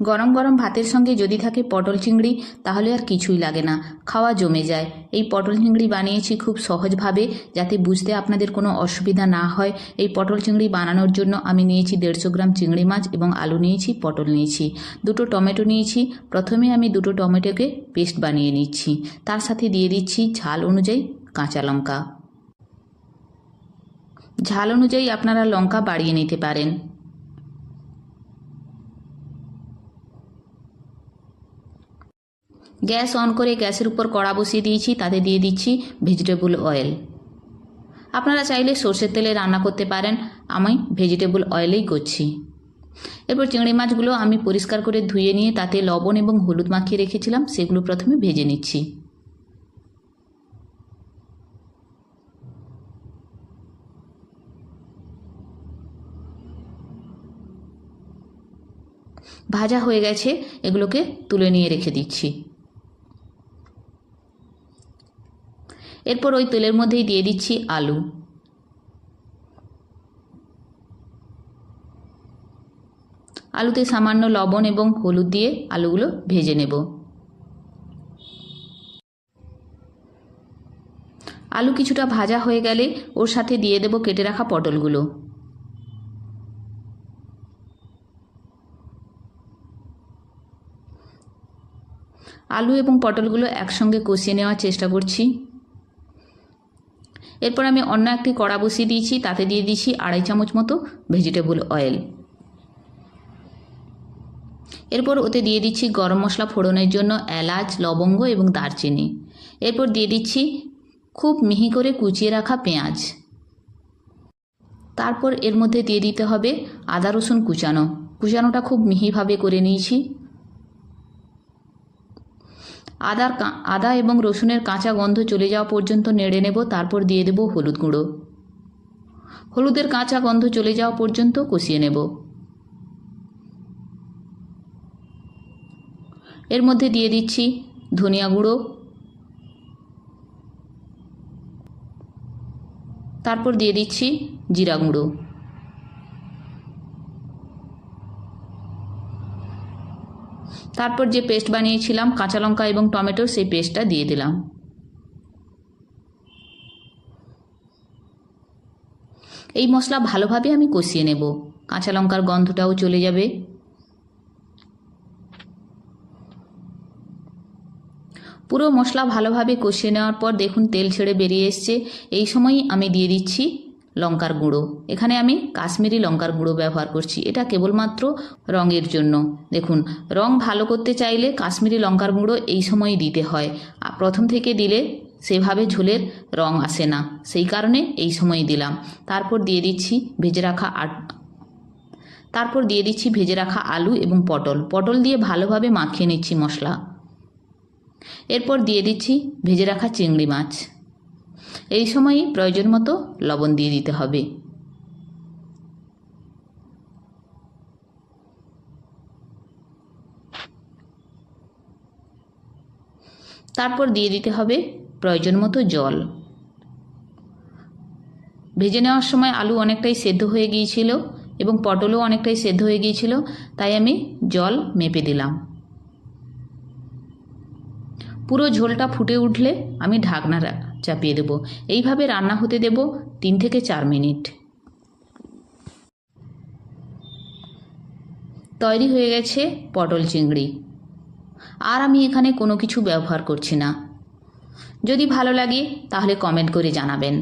গরম গরম ভাতের সঙ্গে যদি থাকে পটল চিংড়ি, তাহলে আর কিছুই লাগে না। খাওয়া জমে যায়। এই পটল চিংড়ি বানিয়েছি খুব সহজভাবে, যাতে বুঝতে আপনাদের কোনো অসুবিধা না হয়। এই পটল চিংড়ি বানানোর জন্য আমি নিয়েছি দেড়শো গ্রাম চিংড়ি মাছ এবং আলু নিয়েছি, পটল নিয়েছি। দুটো টমেটো নিয়েছি। প্রথমে আমি দুটো টমেটোকে পেস্ট বানিয়ে নিচ্ছি। তার সাথে দিয়ে দিচ্ছি ঝাল অনুযায়ী কাঁচা লঙ্কা। ঝাল অনুযায়ী আপনারা লঙ্কা বাড়িয়ে নিতে পারেন। গ্যাস অন করে গ্যাসের উপর কড়া বসিয়ে দিয়েছি, তাতে দিয়ে দিচ্ছি ভেজিটেবল অয়েল আপনারা চাইলে সর্ষের তেলে রান্না করতে পারেন, আমি ভেজিটেবল অয়েলেই করছি। এরপর চিংড়ি মাছগুলো আমি পরিষ্কার করে ধুয়ে নিয়ে তাতে লবণ এবং হলুদ মাখিয়ে রেখেছিলাম, সেগুলো প্রথমে ভেজে নিচ্ছি। ভাজা হয়ে গেছে, এগুলোকে তুলে নিয়ে রেখে দিচ্ছি। এরপর ওই তেলের মধ্যেই দিয়ে দিচ্ছি আলু। আলুতে সামান্য লবণ এবং হলুদ দিয়ে আলুগুলো ভেজে নেব। আলু কিছুটা ভাজা হয়ে গেলে ওর সাথে দিয়ে দেব কেটে রাখা পটলগুলো। আলু এবং পটলগুলো একসঙ্গে কষিয়ে নেওয়ার চেষ্টা করছি। এরপর আমি অন্য একটি কড়া বসিয়ে দিয়েছি, তাতে দিয়ে দিচ্ছি আড়াই চামচ মতো ভেজিটেবল অয়েল এরপর ওতে দিয়ে দিচ্ছি গরম মশলা ফোড়নের জন্য এলাচ, লবঙ্গ এবং দারচিনি। এরপর দিয়ে দিচ্ছি খুব মিহি করে কুচিয়ে রাখা পেঁয়াজ। তারপর এর মধ্যে দিয়ে দিতে হবে আদা রসুন কুচানো। কুচানোটা খুব মিহিভাবে করে নিয়েছি। আদার আদা এবং রসুনের কাঁচা গন্ধ চলে যাওয়া পর্যন্ত নেড়ে নেব, তারপর দিয়ে দেব হলুদ গুঁড়ো। হলুদের কাঁচা গন্ধ চলে যাওয়া পর্যন্ত কষিয়ে নেব। এর মধ্যে দিয়ে দিচ্ছি ধনিয়া গুঁড়ো। তারপর দিয়ে দিচ্ছি জিরা গুঁড়ো। তারপর যে পেস্ট বানিয়েছিলাম, কাঁচা লঙ্কা এবং টমেটোর সেই পেস্টটা দিয়ে দিলাম। এই মশলা ভালোভাবে আমি কষিয়ে নেব। কাঁচা লঙ্কার গন্ধটাও চলে যাবে। পুরো মশলা ভালোভাবে কষিয়ে নেওয়ার পর দেখুন, তেল ছেড়ে বেরিয়ে এসছে। এই সময়ই আমি দিয়ে দিচ্ছি লঙ্কার গুঁড়ো। এখানে আমি কাশ্মীরি লঙ্কার গুঁড়ো ব্যবহার করছি। এটা কেবলমাত্র রঙের জন্য। দেখুন, রং ভালো করতে চাইলে কাশ্মীরি লঙ্কার গুঁড়ো এই সময়ই দিতে হয়। প্রথম থেকে দিলে সেভাবে ঝোলের রং আসে না। সেই কারণে এই সময় দিলাম। তারপর দিয়ে দিচ্ছি ভেজে রাখা আট তারপর দিয়ে দিচ্ছি ভেজে রাখা আলু এবং পটল। পটল দিয়ে ভালোভাবে মাখিয়ে নিচ্ছি মশলা। এরপর দিয়ে দিচ্ছি ভেজে রাখা চিংড়ি মাছ। এই সময়ই প্রয়োজন মতো লবণ দিয়ে দিতে হবে। তারপর দিয়ে দিতে হবে প্রয়োজন মতো জল। ভেজে নেওয়ার সময় আলু অনেকটাই সেদ্ধ হয়ে গিয়েছিল এবং পটলও অনেকটাই সেদ্ধ হয়ে গিয়েছিল, তাই আমি জল মেপে দিলাম। পুরো ঝোলটা ফুটে উঠলে আমি ঢাকনা চাপিয়ে দেব। এইভাবে রান্না হতে দেব তিন থেকে চার মিনিট। তৈরি হয়ে গেছে পটল চিংড়ি। আর আমি এখানে কোনো কিছু ব্যবহার করছি না। যদি ভালো লাগে তাহলে কমেন্ট করে জানাবেন।